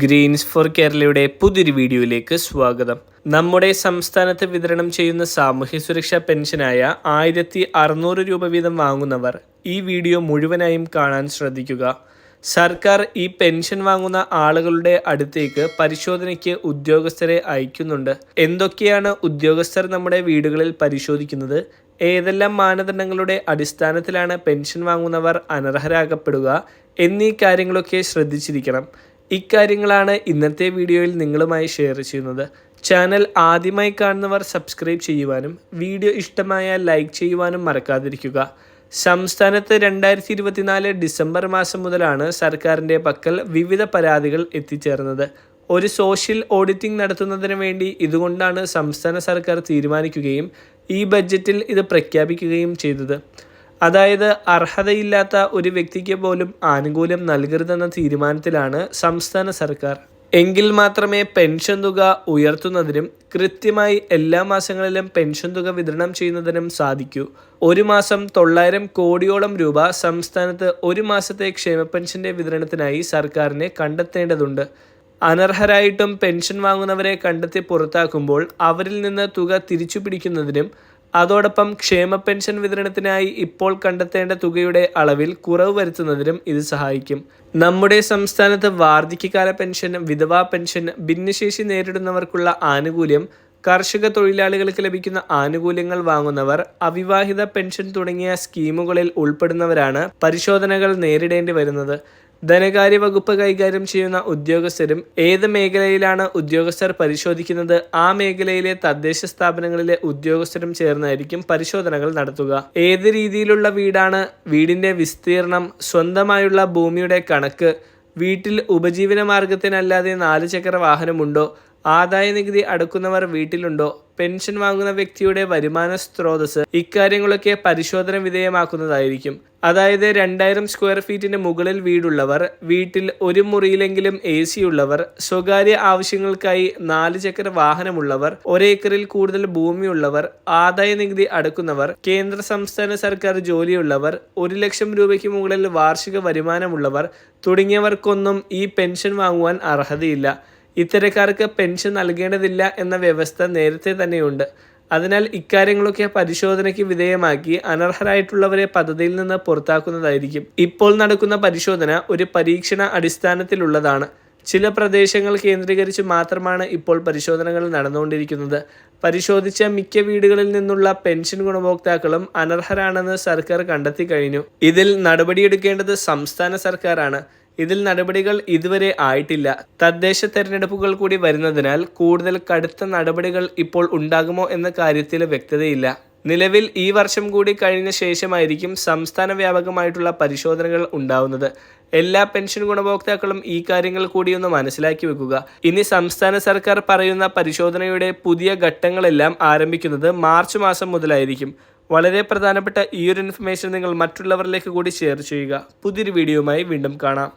Green's four കേരളയുടെ പുതിയൊരു വീഡിയോയിലേക്ക് സ്വാഗതം. നമ്മുടെ സംസ്ഥാനത്ത് വിതരണം ചെയ്യുന്ന സാമൂഹ്യ സുരക്ഷാ പെൻഷനായ ആയിരത്തി അറുന്നൂറ് രൂപ വീതം വാങ്ങുന്നവർ ഈ വീഡിയോ മുഴുവനായും കാണാൻ ശ്രദ്ധിക്കുക. സർക്കാർ ഈ പെൻഷൻ വാങ്ങുന്ന ആളുകളുടെ അടുത്തേക്ക് പരിശോധനയ്ക്ക് ഉദ്യോഗസ്ഥരെ അയക്കുന്നുണ്ട്. എന്തൊക്കെയാണ് ഉദ്യോഗസ്ഥർ നമ്മുടെ വീടുകളിൽ പരിശോധിക്കുന്നത്? ഏതെല്ലാം മാനദണ്ഡങ്ങളുടെ അടിസ്ഥാനത്തിലാണ് പെൻഷൻ വാങ്ങുന്നവർ അനർഹരാകപ്പെടുക എന്നീ കാര്യങ്ങളൊക്കെ ശ്രദ്ധിച്ചിരിക്കണം. ഇക്കാര്യങ്ങളാണ് ഇന്നത്തെ വീഡിയോയിൽ നിങ്ങളുമായി ഷെയർ ചെയ്യുന്നത്. ചാനൽ ആദ്യമായി കാണുന്നവർ സബ്സ്ക്രൈബ് ചെയ്യുവാനും വീഡിയോ ഇഷ്ടമായ ലൈക്ക് ചെയ്യുവാനും മറക്കാതിരിക്കുക. സംസ്ഥാനത്ത് രണ്ടായിരത്തി ഇരുപത്തിനാല് ഡിസംബർ മാസം മുതലാണ് സർക്കാരിന്റെ പക്കൽ വിവിധ പരാതികൾ എത്തിച്ചേർന്നത്. ഒരു സോഷ്യൽ ഓഡിറ്റിംഗ് നടത്തുന്നതിന് വേണ്ടി ഇതുകൊണ്ടാണ് സംസ്ഥാന സർക്കാർ തീരുമാനിക്കുകയും ഈ ബഡ്ജറ്റിൽ ഇത് പ്രഖ്യാപിക്കുകയും ചെയ്തത്. അതായത് അർഹതയില്ലാത്ത ഒരു വ്യക്തിക്ക് പോലും ആനുകൂല്യം നൽകരുതെന്ന തീരുമാനത്തിലാണ് സംസ്ഥാന സർക്കാർ. എങ്കിൽ മാത്രമേ പെൻഷൻ തുക ഉയർത്തുന്നതിനും കൃത്യമായി എല്ലാ മാസങ്ങളിലും പെൻഷൻ തുക വിതരണം ചെയ്യുന്നതിനും സാധിക്കൂ. ഒരു മാസം തൊള്ളായിരം കോടിയോളം രൂപ സംസ്ഥാനത്ത് ഒരു മാസത്തെ ക്ഷേമ പെൻഷന്റെ വിതരണത്തിനായി സർക്കാരിനെ കണ്ടെത്തേണ്ടതുണ്ട്. അനർഹരായിട്ടും പെൻഷൻ വാങ്ങുന്നവരെ കണ്ടെത്തി പുറത്താക്കുമ്പോൾ അവരിൽ നിന്ന് തുക തിരിച്ചു പിടിക്കുന്നതിനും അതോടൊപ്പം ക്ഷേമ പെൻഷൻ വിതരണത്തിനായി ഇപ്പോൾ കണ്ടെത്തേണ്ട തുകയുടെ അളവിൽ കുറവ് വരുത്തുന്നതിനും ഇത് സഹായിക്കും. നമ്മുടെ സംസ്ഥാനത്ത് വാർദ്ധക്യകാല പെൻഷൻ വിധവാ പെൻഷൻ ഭിന്നശേഷി നേരിടുന്നവർക്കുള്ള ആനുകൂല്യം കർഷക തൊഴിലാളികൾക്ക് ലഭിക്കുന്ന ആനുകൂല്യങ്ങൾ വാങ്ങുന്നവർ അവിവാഹിത പെൻഷൻ തുടങ്ങിയ സ്കീമുകളിൽ ഉൾപ്പെടുന്നവരാണ് പരിശോധനകൾ നേരിടേണ്ടി വരുന്നത്. ധനകാര്യ വകുപ്പ് കൈകാര്യം ചെയ്യുന്ന ഉദ്യോഗസ്ഥരും ഏത് മേഖലയിലാണ് ഉദ്യോഗസ്ഥർ പരിശോധിക്കുന്നത് ആ മേഖലയിലെ തദ്ദേശ സ്ഥാപനങ്ങളിലെ ഉദ്യോഗസ്ഥരും ചേർന്നായിരിക്കും പരിശോധനകൾ നടത്തുക. ഏത് രീതിയിലുള്ള വീടാണ്? വീടിന്റെ വിസ്തീർണം സ്വന്തമായുള്ള ഭൂമിയുടെ കണക്ക് വീട്ടിൽ ഉപജീവന മാർഗത്തിനല്ലാതെ നാല് ചക്ര വാഹനമുണ്ടോ? ആദായ നികുതി അടക്കുന്നവർ വീട്ടിലുണ്ടോ? പെൻഷൻ വാങ്ങുന്ന വ്യക്തിയുടെ വരുമാന സ്രോതസ് ഇക്കാര്യങ്ങളൊക്കെ പരിശോധന വിധേയമാക്കുന്നതായിരിക്കും. അതായത് രണ്ടായിരം സ്ക്വയർ ഫീറ്റിന് മുകളിൽ വീടുള്ളവർ വീട്ടിൽ ഒരു മുറിയിലെങ്കിലും എ സി ഉള്ളവർ സ്വകാര്യ ആവശ്യങ്ങൾക്കായി നാല് ചക്ര വാഹനമുള്ളവർ ഒരേക്കറിൽ കൂടുതൽ ഭൂമിയുള്ളവർ ആദായ നികുതി അടക്കുന്നവർ കേന്ദ്ര സംസ്ഥാന സർക്കാർ ജോലിയുള്ളവർ ഒരു ലക്ഷം രൂപയ്ക്ക് മുകളിൽ വാർഷിക വരുമാനമുള്ളവർ തുടങ്ങിയവർക്കൊന്നും ഈ പെൻഷൻ വാങ്ങുവാൻ അർഹതയില്ല. ഇത്തരക്കാർക്ക് പെൻഷൻ നൽകേണ്ടതില്ല എന്ന വ്യവസ്ഥ നേരത്തെ തന്നെയുണ്ട്. അതിനാൽ ഇക്കാര്യങ്ങളൊക്കെ പരിശോധനയ്ക്ക് വിധേയമാക്കി അനർഹരായിട്ടുള്ളവരെ പദ്ധതിയിൽ നിന്ന് പുറത്താക്കുന്നതായിരിക്കും. ഇപ്പോൾ നടക്കുന്ന പരിശോധന ഒരു പരീക്ഷണ അടിസ്ഥാനത്തിലുള്ളതാണ്. ചില പ്രദേശങ്ങൾ കേന്ദ്രീകരിച്ച് മാത്രമാണ് ഇപ്പോൾ പരിശോധനകൾ നടന്നുകൊണ്ടിരിക്കുന്നത്. പരിശോധിച്ച മിക്ക വീടുകളിൽ നിന്നുള്ള പെൻഷൻ ഗുണഭോക്താക്കളും അനർഹരാണെന്ന് സർക്കാർ കണ്ടെത്തി കഴിഞ്ഞു. ഇതിൽ നടപടിയെടുക്കേണ്ടത് സംസ്ഥാന സർക്കാരാണ്. ഇതിൽ നടപടികൾ ഇതുവരെ ആയിട്ടില്ല. തദ്ദേശ തെരഞ്ഞെടുപ്പുകൾ കൂടി വരുന്നതിനാൽ കൂടുതൽ കടുത്ത നടപടികൾ ഇപ്പോൾ ഉണ്ടാകുമോ എന്ന കാര്യത്തിൽ വ്യക്തതയില്ല. നിലവിൽ ഈ വർഷം കൂടി കഴിഞ്ഞ ശേഷമായിരിക്കും സംസ്ഥാന വ്യാപകമായിട്ടുള്ള പരിശോധനകൾ ഉണ്ടാവുന്നത്. എല്ലാ പെൻഷൻ ഗുണഭോക്താക്കളും ഈ കാര്യങ്ങൾ കൂടി ഒന്ന് മനസ്സിലാക്കി വെക്കുക. ഇനി സംസ്ഥാന സർക്കാർ പറയുന്ന പരിശോധനയുടെ പുതിയ ഘട്ടങ്ങളെല്ലാം ആരംഭിക്കുന്നത് മാർച്ച് മാസം മുതലായിരിക്കും. വളരെ പ്രധാനപ്പെട്ട ഈ ഒരു ഇൻഫർമേഷൻ നിങ്ങൾ മറ്റുള്ളവരിലേക്ക് കൂടി ഷെയർ ചെയ്യുക. പുതിയൊരു വീഡിയോയുമായി വീണ്ടും കാണാം.